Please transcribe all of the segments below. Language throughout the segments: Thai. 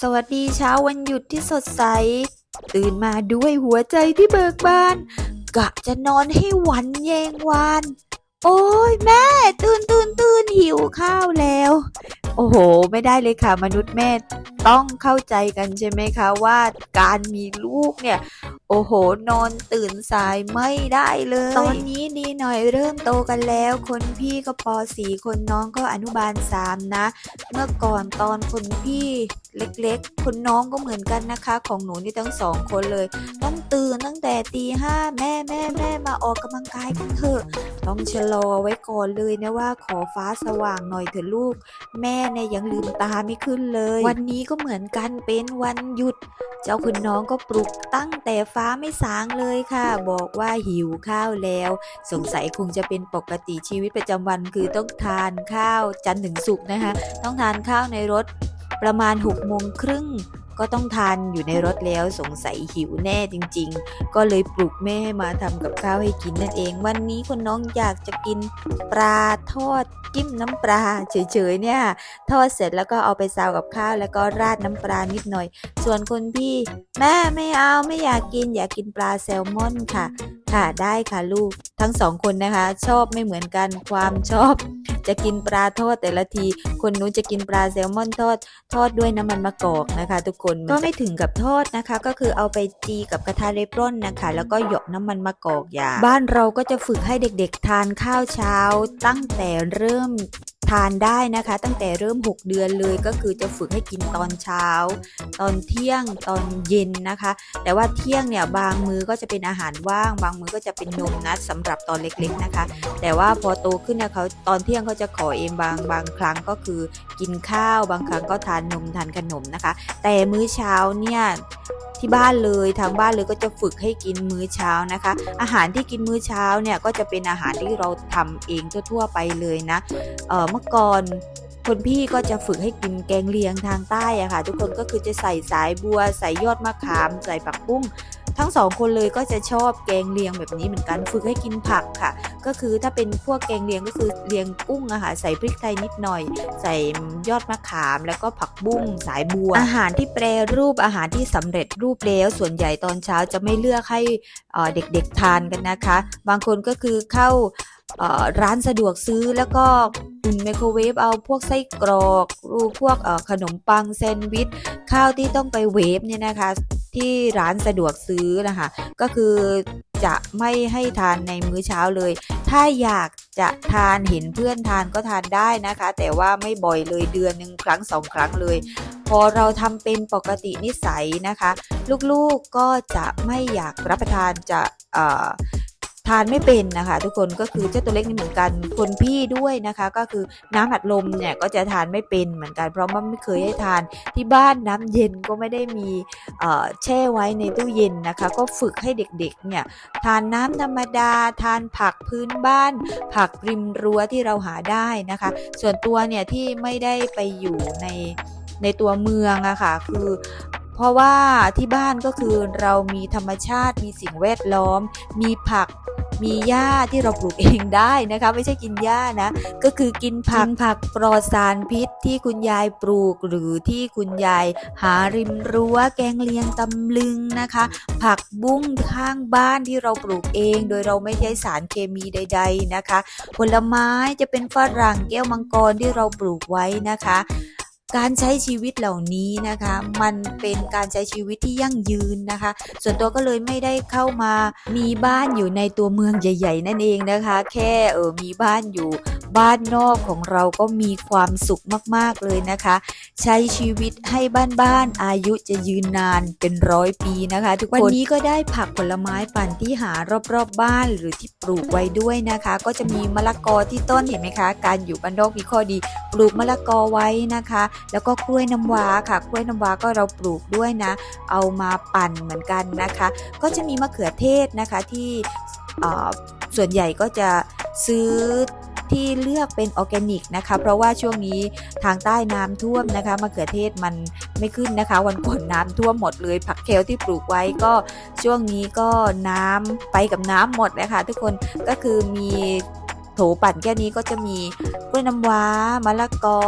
สวัสดีเช้าวันหยุดที่สดใส ตื่นมาด้วยหัวใจที่เบิกบาน กะจะนอนให้หวันแยงวาน โอ้ยแม่ ตื่นตื่นตื่นหิวข้าวแล้ว โอ้โห ไม่ได้เลยค่ะ มนุษย์แม่ต้องเข้าใจกันใช่ไหมคะว่าการมีลูกเนี่ย โอ้โห นอนตื่นสายไม่ได้เลย ตอนนี้ดีหน่อยเริ่มโตกันแล้ว คนพี่ก็ป .4 คนน้องก็อนุบาล 3 นะ เมื่อก่อนตอนคนพี่เล็กๆ คนน้องก็เหมือนกันนะคะ ของหนูนี่ทั้งสองคนเลย ต้องตื่นตั้งแต่ตีห้าแม่แม่แม่มาออกกำลังกายกันเถอะ ต้องชะลอไว้ก่อนเลยนะว่าขอฟ้าสว่างหน่อยเถอะลูก แม่เนี่ยยังลืมตาไม่ขึ้นเลย วันนี้ก็เหมือนกันเป็นวันหยุด เจ้าคุณน้องก็ปลุกตั้งแต่ฟ้าไม่สางเลยค่ะ บอกว่าหิวข้าวแล้ว สงสัยคงจะเป็นปกติชีวิตประจำวันคือต้องทานข้าวจันทร์ถึงสุกนะคะ ต้องทานข้าวในรถประมาณ6กโมงครึ่ง ก็ต้องทานอยู่ในรถแล้วสงสัยหิวแน่จริง ๆ ก็เลยปลุกแม่ใหมาทำกับข้าวให้กินนั่นเอง วันนี้คุณน้องอยากจะกินปลาทอดจิ้มน้ำปลาเฉยๆเนี่ย ทอดเสร็จแล้วก็เอาไปซาวกับข้าวแล้วก็ราดน้ำปลานิดหน่อย ส่วนคนพี่ แม่ไม่เอาไม่อยากกิน อยากกินปลาแซลมอนค่ะ ค่ะได้ค่ะลูกทั้งสองคนนะคะ ชอบไม่เหมือนกันความชอบ จะกินปลาทอดแต่ละที คนนู้นจะกินปลาแซลมอนทอด ทอดด้วยน้ำมันมะกอกนะคะ ทุกคนก็ไม่ถึงกับทอดนะคะ ก็คือเอาไปจีกับกระทะเรปร่นนะคะ แล้วก็หยอกน้ำมันมะกอกอย่างบ้านเราก็จะฝึกให้เด็กๆ ทานข้าวเช้า ตั้งแต่เริ่ม ทานได้นะคะ ตั้งแต่เริ่ม 6 เดือนเลยก็คือจะฝึกให้กินตอนเช้า ตอนเที่ยงตอนเย็นนะคะ แต่ว่าเที่ยงเนี่ยบางมื้อก็จะเป็นอาหารว่าง บางมื้อก็จะเป็นนมนะสำหรับตอนเล็กๆนะคะ แต่ว่าพอโตขึ้นเนี่ยเขาตอนเที่ยงเขาจะขอเองบางบางครั้งก็คือกินข้าว บางครั้งก็ทานนมทานขนมนะคะ แต่มื้อเช้าเนี่ย ที่บ้านเลยทางบ้านเลยก็จะฝึกให้กินมื้อเช้านะคะ อาหารที่กินมื้อเช้าเนี่ยก็จะเป็นอาหารที่เราทำเองทั่วๆไปเลยนะเออเมื่อก่อน คนพี่ก็จะฝึกให้กินแกงเลียงทางใต้อะค่ะ ทุกคนก็คือจะใส่สายบัว ใส่ยอดมะขาม ใส่ผักบุ้งทั้งสองคนเลยก็จะชอบแกงเลียงแบบนี้เหมือนกันฝึกให้กินผักค่ะ ก็คือถ้าเป็นพวกแกงเลียงก็คือเลียงกุ้งอะค่ะใส่พริกไทยนิดหน่อย ใส่ยอดมะขามแล้วก็ผักบุ้งสายบัว อาหารที่แปรรูปอาหารที่สำเร็จรูปแล้วส่วนใหญ่ตอนเช้าจะไม่เลือกให้เด็กๆทานกันนะคะ บางคนก็คือเข้า ร้านสะดวกซื้อแล้วก็อุ่นไมโครเวฟเอาพวกไส้กรอกรูพวกขนมปังแซนด์วิช ข้าวที่ต้องไปเวฟเนี่ยนะคะ ที่ร้านสะดวกซื้อนะคะ ก็คือจะไม่ให้ทานในมื้อเช้าเลย ถ้าอยากจะทานเห็นเพื่อนทานก็ทานได้นะคะ แต่ว่าไม่บ่อยเลยเดือนหนึ่งครั้งสองครั้งเลย พอเราทำเป็นปกตินิสัยนะคะ ลูกๆก็จะไม่อยากรับประทานจะ ทานไม่เป็นนะคะ ทุกคนก็คือเจ้าตัวเล็กนี่เหมือนกันคนพี่ด้วยนะคะ ก็คือน้ำอัดลมเนี่ยก็จะทานไม่เป็นเหมือนกัน เพราะว่าไม่เคยให้ทานที่บ้านน้ำเย็นก็ไม่ได้มีแช่ไว้ในตู้เย็นนะคะ ก็ฝึกให้เด็กๆเนี่ยทานน้ำธรรมดา ทานผักพื้นบ้าน ผักริมรั้วที่เราหาได้นะคะ ส่วนตัวเนี่ยที่ไม่ได้ไปอยู่ในในตัวเมืองอะค่ะคือเพราะว่าที่บ้านก็คือเรามีธรรมชาติมีสิ่งแวดล้อม มีผัก มีหญ้าที่เราปลูกเองได้นะคะ ไม่ใช่กินหญ้านะ ก็คือกินผักผักปลอดสารพิษที่คุณยายปลูกหรือที่คุณยายหาริมรั้วแกงเลียงตำลึงนะคะ ผักบุ้งข้างบ้านที่เราปลูกเอง โดยเราไม่ใช้สารเคมีใด ๆนะคะ ผลไม้จะเป็นฝรั่งแก้วมังกรที่เราปลูกไว้นะคะ การใช้ชีวิตเหล่านี้นะคะ มันเป็นการใช้ชีวิตที่ยั่งยืนนะคะ ส่วนตัวก็เลยไม่ได้เข้ามามีบ้านอยู่ในตัวเมืองใหญ่ ๆ นั่นเองนะคะ แค่เออมีบ้านอยู่ บ้านนอกของเราก็มีความสุขมากๆเลยนะคะ ใช้ชีวิตให้บ้านๆอายุจะยืนนานเป็นร้อยปีนะคะ ทุกคนวันนี้ก็ได้ผักผลไม้ปั่นที่หารอบๆบบ้านหรือที่ปลูกไว้ด้วยนะคะ ก็จะมีมะละกอที่ต้นเห็นไหมคะ การอยู่บ้านนอกมีข้อดี ปลูกมะละกอไว้นะคะ แล้วก็กล้วยน้ำว้าค่ะ กล้วยน้ำว้าก็เราปลูกด้วยนะ เอามาปั่นเหมือนกันนะคะ ก็จะมีมะเขือเทศนะคะที่ส่วนใหญ่ก็จะซื้อ ที่เลือกเป็นออร์แกนิกนะคะ เพราะว่าช่วงนี้ทางใต้น้ำท่วมนะคะมะเขือเทศมันไม่ขึ้นนะคะ วันก่อนน้ำท่วมหมดเลย ผักเคลที่ปลูกไว้ก็ช่วงนี้ก็น้ำไปกับน้ำหมดนะคะทุกคนก็คือมี โถปั่นแค่นี้ก็จะมีกล้วยน้ำว้ามะละกอ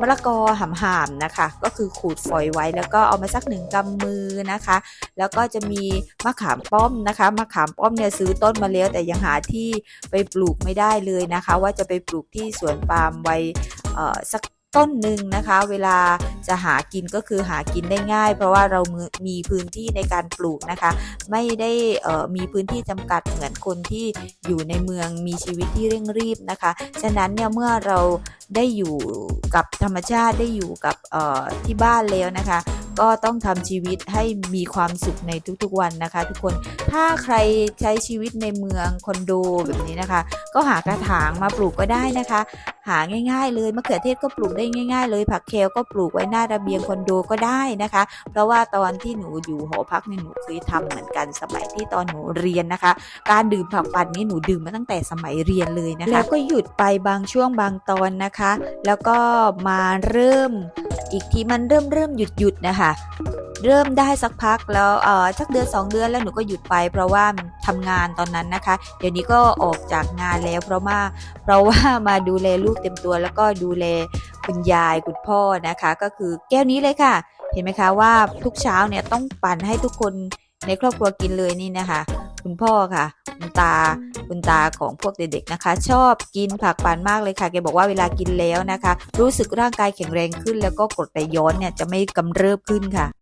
มะละกอห่ามนะคะ ก็คือขูดฝอยไว้แล้วก็เอามาสักหนึ่งกำมือนะคะ แล้วก็จะมีมะขามป้อมนะคะมะขามป้อมเนี่ยซื้อต้นมาแล้วแต่ยังหาที่ไปปลูกไม่ได้เลยนะคะ ว่าจะไปปลูกที่สวนปาล์มไว้เออสัก ต้นหนึ่งนะคะ เวลาจะหากินก็คือหากินได้ง่าย เพราะว่าเรามือมีพื้นที่ในการปลูกนะคะ ไม่ได้เอ่อมีพื้นที่จำกัดเหมือนคนที่อยู่ในเมืองมีชีวิตที่เร่งรีบนะคะ ฉะนั้นเนี่ยเมื่อเราได้อยู่กับธรรมชาติได้อยู่กับเอ่อที่บ้านแล้วนะคะ ก็ต้องทำชีวิตให้มีความสุขในทุกๆวันนะคะ ทุกคนถ้าใครใช้ชีวิตในเมืองคอนโดแบบนี้นะคะ ก็หากระถางมาปลูกก็ได้นะคะ หาง่าย ๆ เลยมะเขือเทศก็ปลูกได้ง่าย ๆ เลย ผักเคลก็ปลูกไว้หน้าระเบียงคอนโดก็ได้นะคะ เพราะว่าตอนที่หนูอยู่หอพักเนี่ยหนูเคยทำเหมือนกันสมัยที่ตอนหนูเรียนนะคะ การดื่มผักปั่นนี่หนูดื่มมาตั้งแต่สมัยเรียนเลยนะคะแล้วก็หยุดไปบางช่วงบางตอนนะคะ แล้วก็มาเริ่ม อีกทีมันเริ่มเริ่มหยุดหยุดนะคะเริ่มได้สักพักแล้วเออสักเดือนสองเดือนแล้วหนูก็หยุดไป เพราะว่าทำงานตอนนั้นนะคะ เดี๋ยวนี้ก็ออกจากงานแล้วเพราะว่าเพราะว่ามาดูแลลูกเต็มตัว แล้วก็ดูแลคุณยายคุณพ่อนะคะ ก็คือแก้วนี้เลยค่ะ เห็นไหมคะว่าทุกเช้าเนี่ยต้องปั่นให้ทุกคนในครอบครัวกินเลยนี่นะคะ คุณพ่อค่ะคุณตาคุณตาของพวกเด็กๆนะคะ ชอบกินผักปั่นมากเลยค่ะแกบอกว่าเวลากินแล้วนะคะ รู้สึกร่างกายแข็งแรงขึ้น แล้วก็กรดไหลย้อนเนี่ยจะไม่กำเริบขึ้นค่ะ